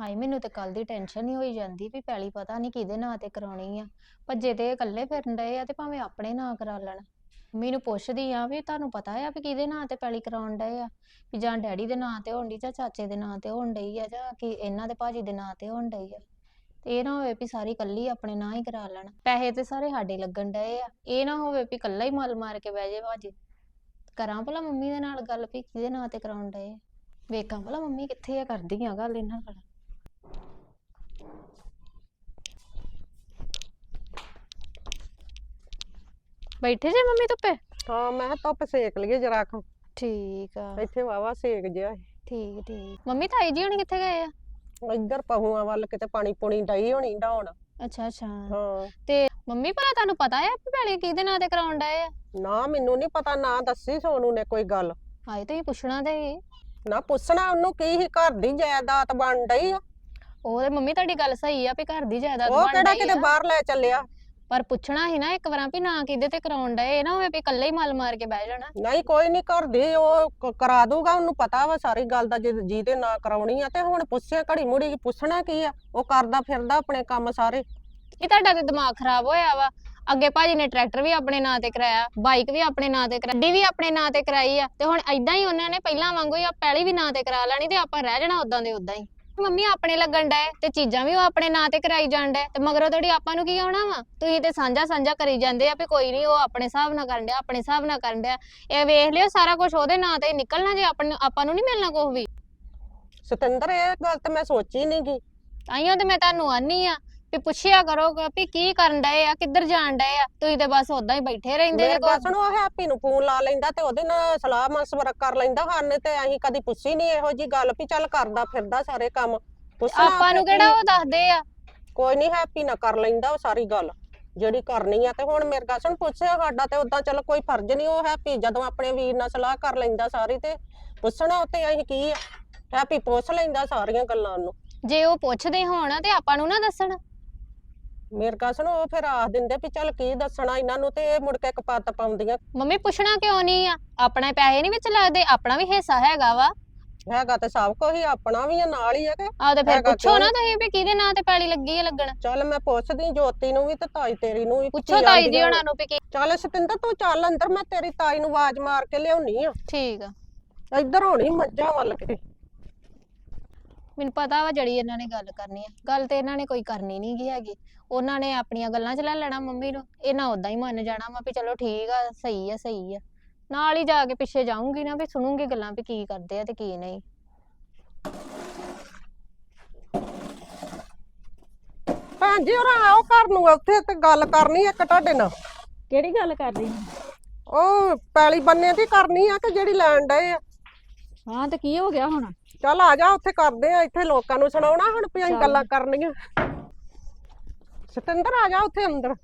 ਹਾਏ, ਮੈਨੂੰ ਤੇ ਕੱਲ ਦੀ ਟੈਨਸ਼ਨ ਹੀ ਹੋਈ ਜਾਂਦੀ ਵੀ ਪੈਲੀ ਪਤਾ ਨਹੀਂ ਕਿਹਦੇ ਨਾਂ ਤੇ ਕਰਾਉਣੀ ਆ। ਭੱਜੇ ਤੇ ਇਹ ਇਕੱਲੇ ਫਿਰਨ ਡਏ ਆ ਤੇ ਭਾਵੇਂ ਆਪਣੇ ਨਾਂ ਕਰਾ ਲੈਣ। ਮੈਨੂੰ ਪੁੱਛਦੀ ਆ ਵੀ ਤੁਹਾਨੂੰ ਪਤਾ ਆ ਵੀ ਕਿਹਦੇ ਨਾਂ ਤੇ ਪੈਲੀ ਕਰਾਉਣ ਡਏ ਆ? ਵੀ ਜਾਂ ਡੈਡੀ ਦੇ ਨਾਂ ਤੇ ਹੋਣ ਡਈ ਜਾਂ ਚਾਚੇ ਦੇ ਨਾਂ ਤੇ ਹੋਣ ਡਈ ਆ ਜਾਂ ਕਿ ਇਹਨਾਂ ਦੇ ਭਾਜੀ ਦੇ ਨਾਂ ਤੇ ਹੋਣ ਡਈ ਆ? ਤੇ ਇਹ ਨਾ ਹੋਵੇ ਵੀ ਸਾਰੀ ਇਕੱਲੀ ਆਪਣੇ ਨਾਂ ਹੀ ਕਰਾ ਲੈਣ। ਪੈਸੇ ਤੇ ਸਾਰੇ ਸਾਡੇ ਲੱਗਣ ਡਏ ਆ। ਇਹ ਨਾ ਹੋਵੇ ਵੀ ਇਕੱਲਾ ਹੀ ਮਲ ਮਾਰ ਕੇ ਬਹਿ ਜੇ ਭਾਜੀ। ਕਰਾਂ ਭਲਾ ਮੰਮੀ ਦੇ ਨਾਲ ਗੱਲ ਵੀ ਕਿਹਦੇ ਨਾਂ ਤੇ ਕਰਾਉਣ ਡਏ ਆ? ਵੇਖਾਂ ਭਲਾ ਮੰਮੀ ਕਿੱਥੇ ਆ, ਕਰਦੀ ਆ ਗੱਲ ਇਹਨਾਂ ਨਾਲ। ਬੈਠੇ ਜੇ ਮੰਮੀ ਧੁੱਪੇ? ਹਾਂ ਮੈਂ ਕਿਹਾ ਧੁੱਪ ਸੇਕ ਲਈਏ ਜਰਾ ਕੁ। ਠੀਕ ਆ। ਇੱਥੇ ਵਾਵਾ ਸੇਕ ਜਿਆ ਠੀਕ ਠੀਕ। ਮੰਮੀ ਤਾਈ ਜੀ ਹੁਣ ਕਿੱਥੇ ਗਏ ਆ? ਇੱਧਰ ਪਹੂਆਂ ਵੱਲ ਕਿਤੇ ਪਾਣੀ ਪੁਣੀ ਡਈ ਹੋਣੀ ਡਾਉਣ। ਅੱਛਾ ਅੱਛਾ। ਹਾਂ। ਤੇ ਮੰਮੀ ਭਲਾ ਤੁਹਾਨੂੰ ਪਤਾ ਆ ਵੀ ਭੈਣੇ ਕਿਹਦੇ ਨਾਂ ਤੇ ਕਰਾਉਣ ਡਏ ਆ? ਨਾ ਮੈਨੂੰ ਨਹੀਂ ਪਤਾ ਨਾ ਦੱਸੀ ਸੋਨੂ ਨੇ ਕੋਈ ਗੱਲ। ਹਾਏ ਤੁਸੀਂ ਪੁੱਛਣਾ ਤੇ ਸੀ। ਨਾ ਪੁੱਛਣਾ ਉਹਨੂੰ ਕੀ ਹੀ ਘਰ ਦੀ ਜਾਇਦਾਦ ਬਣ ਡਈ ਆ। ਉਹ ਤੇ ਮੰਮੀ ਤੁਹਾਡੀ ਗੱਲ ਸਹੀ ਆ ਵੀ ਘਰ ਦੀ ਜਾਇਦਾਦ ਉਹ ਬਣ ਕਿਹੜਾ ਕਿਤੇ ਆ। ਬਾਹਰ ਲੈ ਚੱਲਿਆ। ਪਰ ਪੁੱਛਣਾ ਸੀ ਨਾ ਇੱਕ ਵਾਰਾਂ ਵੀ ਨਾਂ ਕਿਹਦੇ ਤੇ ਕਰਾਉਣ ਡਏ ਇਹ ਨਾ ਹੋਵੇ ਵੀ ਇਕੱਲੇ ਹੀ ਮਲ ਮਾਰ ਕੇ ਬਹਿ ਜਾਣਾ। ਨਹੀਂ ਕੋਈ ਨਹੀਂ ਘਰ ਦੀ ਉਹ ਕ- ਕਰਾ ਦੂਗਾ ਉਹਨੂੰ ਪਤਾ ਵਾ ਸਾਰੀ ਗੱਲ ਦਾ ਜਿਹਦੇ ਜਿਹਦੇ ਨਾ ਕਰਾਉਣੀ ਆ ਤੇ ਹੁਣ ਪੁੱਛਿਆ ਘੜੀ ਮੁੜੀ ਪੁੱਛਣਾ ਕੀ ਆ ਉਹ ਕਰਦਾ ਫਿਰਦਾ ਆਪਣੇ ਕੰਮ ਸਾਰੇ। ਇਹ ਤੁਹਾਡਾ ਤੇ ਦਿਮਾਗ ਖਰਾਬ ਹੋਇਆ ਵਾ। ਅੱਗੇ ਭਾਜੀ ਨੇ ਟਰੈਕਟਰ ਵੀ ਆਪਣੇ ਨਾਂ ਤੇ ਕਰਾਇਆ ਬਾਈਕ ਵੀ ਆਪਣੇ ਨਾਂ ਤੇ ਕਰਾਈ ਵੀ ਆਪਣੇ ਨਾਂ ਤੇ ਕਰਾਈ ਆ ਤੇ ਹੁਣ ਐਦਾਂ ਹੀ ਉਹਨਾਂ ਨੇ ਪਹਿਲਾਂ ਵਾਂਗੂ ਹੀ ਆ ਪਹਿਲੀ ਵੀ ਨਾਂ ਤੇ ਕਰਾ ਲੈਣੀ ਤੇ ਆਪਾਂ ਰਹਿ ਜਾਣਾ ਉਦਾਂ ਦੇ ਉਦਾਂ ਹੀ। ਮੰਮੀ ਆਪਣੇ ਲੱਗਣ ਡਏ ਤੇ ਚੀਜ਼ਾਂ ਵੀ ਉਹ ਆਪਣੇ ਨਾਂ ਤੇ ਕਰਾਈ ਜਾਣ ਡਏ ਤੇ ਮਗਰੋਂ ਥੋੜੀ ਆਪਾਂ ਨੂੰ ਕੀ ਆਉਣਾ ਵਾ? ਤੁਸੀਂ ਤੇ ਸਾਂਝਾ ਸਾਂਝਾ ਕਰੀ ਜਾਂਦੇ ਆ ਵੀ ਕੋਈ ਨਹੀਂ ਉਹ ਆਪਣੇ ਹਿਸਾਬ ਨਾਲ ਕਰਨ ਡਿਆ ਆਪਣੇ ਹਿਸਾਬ ਨਾਲ ਕਰਨ ਡਿਆ। ਇਹ ਵੇਖ ਲਿਓ ਸਾਰਾ ਕੁਝ ਉਹਦੇ ਨਾਂ ਤੇ ਹੀ ਨਿਕਲਣਾ ਜੇ ਆਪਾਂ ਨੂੰ ਆਪਾਂ ਨੂੰ ਨਹੀਂ ਮਿਲਣਾ ਕੁਝ ਵੀ। ਸਤਿੰਦਰ ਇਹ ਗੱਲ ਤੇ ਮੈਂ ਸੋਚੀ ਨੀ ਗੀ ਤਾਈਓ ਤੇ ਮੈਂ ਤੁਹਾਨੂੰ ਆਨੀ ਆ। ਵੀ ਪੁੱਛਿਆ ਕਰੋ ਕਿ ਵੀ ਕੀ ਕਰਨ ਡਏ ਆ ਕਿੱਧਰ ਜਾਣ ਡਏ ਆ? ਤੁਸੀਂ ਤੇ ਬਸ ਉਦਾਂ ਹੀ ਬੈਠੇ ਰਹਿੰਦੇ ਜੇ ਮੇਰੇ ਕੋਈ ਗੱਲ ਸੁਣੋ ਹੈਪੀ ਨੂੰ ਫੋਨ ਲਾ ਲੈਂਦਾ ਤੇ ਉਹਦੇ ਨਾਲ ਸਲਾਹ ਮਸ਼ਵਰਾ ਕਰ ਲੈਂਦਾ ਹਨ ਤੇ ਅਸੀਂ ਕਦੀ ਪੁੱਛੀ ਨਹੀਂ ਇਹੋ ਜੀ ਗੱਲ ਵੀ ਚੱਲ ਕਰਦਾ ਫਿਰਦਾ ਸਾਰੇ ਕੰਮ। ਪੁੱਛਣਾ ਆਪਾਂ ਨੂੰ ਕਿਹੜਾ ਉਹ ਦੱਸਦੇ ਆ? ਕੋਈ ਨਹੀਂ ਹੈਪੀ ਨਾ ਕਰ ਲੈਂਦਾ ਉਹ ਸਾਰੀ ਗੱਲ ਜਿਹੜੀ ਕਰਨੀ ਆ ਤੇ ਹੁਣ ਮੇਰੇ ਗੱਲ ਸੁਣ ਪੁੱਛਿਆ ਸਾਡਾ ਤੇ ਉਦਾਂ ਚਲੋ ਕੋਈ ਫਰਜ਼ ਨਹੀਂ ਉਹ ਹੈਪੀ ਜਦੋਂ ਆਪਣੇ ਵੀਰ ਨਾਲ ਸਲਾਹ ਕਰ ਲੈਂਦਾ ਸਾਰੀ ਤੇ ਪੁੱਛਣਾ ਉੱਤੇ ਅਸੀਂ ਕੀ ਆ। ਹੈਪੀ ਪੁੱਛ ਲੈਂਦਾ ਸਾਰੀਆਂ ਗੱਲਾਂ ਉਹਨੂੰ ਜੇ ਉਹ ਪੁੱਛਦੇ ਹੋਣ ਤੇ ਆਪਾਂ ਨੂੰ ਨਾ ਦੱਸਣ। ਮੇਰੇ ਗੱਲ ਸੁਣ ਉਹ ਫਿਰ ਆਖ ਦਿੰਦੇ ਵੀ ਚੱਲ ਕੀ ਦੱਸਣਾ ਇਹਨਾਂ ਨੂੰ ਤੇ ਇਹ ਮੁੜ ਕੇ ਕਪੱਤ ਪਾਉਂਦੀਆਂ। ਮੰਮੀ ਪੁੱਛਣਾ ਕਿਉਂ ਨਹੀਂ ਆ? ਆਪਣੇ ਪੈਸੇ ਨਹੀਂ ਵਿੱਚ ਲੱਗਦੇ ਆਪਣਾ ਵੀ ਹਿੱਸਾ ਹੈਗਾ ਵਾ। ਹੈਗਾ ਤੇ ਸਭ ਕੁਝ ਹੀ ਆਪਣਾ ਵੀ ਆ ਨਾਲ ਹੀ ਆ ਕਿ ਆਹ ਤੇ ਫਿਰ ਹੈਗਾ ਪੁੱਛੋ ਕਿਉਂ ਨਾ ਤੁਸੀਂ ਵੀ ਕਿਹਦੇ ਨਾਂ ਤੇ ਪੈਲੀ ਲੱਗੀ ਆ ਲੱਗਣ। ਚੱਲ ਮੈਂ ਪੁੱਛਦੀ ਜੋਤੀ ਨੂੰ ਵੀ ਤੇ ਤਾਈ ਤੇਰੀ ਨੂੰ ਵੀ ਪੁੱਛੋ ਤਾਈ ਜੀ ਉਹਨਾਂ ਨੂੰ ਵੀ ਕੀ ਚੱਲ ਸਤਿੰਦਰ ਤੂੰ ਚੱਲ ਅੰਦਰ ਮੈਂ ਤੇਰੀ ਤਾਈ ਨੂੰ ਆਵਾਜ਼ ਮਾਰ ਕੇ ਲਿਆਉਣੀ ਆ। ਠੀਕ ਆ। ਇੱਧਰ ਹੋਣੀ ਮੱਝਾਂ ਵੱਲ ਕੇ। ਮੈਨੂੰ ਪਤਾ ਵਾ ਜਿਹੜੀ ਇਹਨਾਂ ਨੇ ਗੱਲ ਕਰਨੀ ਆ। ਗੱਲ ਤੇ ਇਹਨਾਂ ਨੇ ਕੋਈ ਕਰਨੀ ਨਹੀਂ ਗੀ ਹੈਗੀ। ਉਹਨਾਂ ਨੇ ਆਪਣੀਆਂ ਗੱਲਾਂ ਚ ਲੈ ਲੈਣਾ ਮੰਮੀ ਨੂੰ। ਇਹਨਾਂ ਉਦਾਂ ਹੀ ਮੰਨ ਜਾਣਾ ਵਾ ਵੀ ਚਲੋ ਠੀਕ ਆ ਸਹੀ ਆ ਸਹੀ ਆ। ਨਾਲ ਹੀ ਜਾ ਕੇ ਪਿੱਛੇ ਜਾਊਂਗੀ ਨਾ ਵੀ ਸੁਣੂੰਗੀ ਗੱਲਾਂ ਵੀ ਕੀ ਕਰਦੇ ਆ ਤੇ ਕੀ ਨਹੀਂ। ਭੈਣ ਜੀ ਉਹ ਆਓ ਘਰ ਨੂੰ ਉੱਥੇ ਤੇ ਗੱਲ ਕਰਨੀ ਇੱਕ ਤੁਹਾਡੇ ਨਾਲ। ਕਿਹੜੀ ਗੱਲ ਕਰ ਰਹੀ ਉਹ ਪੈਲੀ ਬੰਨੇ ਦੀ ਕਰਨੀ ਆ ਕਿ ਜਿਹੜੀ ਲੈਣ ਡਏ ਆ? ਹਾਂ ਤੇ ਕੀ ਹੋ ਗਿਆ ਹੁਣ? ਚੱਲ ਆ ਜਾ ਉੱਥੇ ਕਰਦੇ ਆ ਇੱਥੇ ਲੋਕਾਂ ਨੂੰ ਸੁਣਾਉਣਾ ਹੁਣ ਵੀ ਅਸੀਂ। ਗੱਲਾਂ ਕਰਨੀਆਂ। ਸਤਿੰਦਰ ਆ ਜਾ ਉੱਥੇ ਅੰਦਰ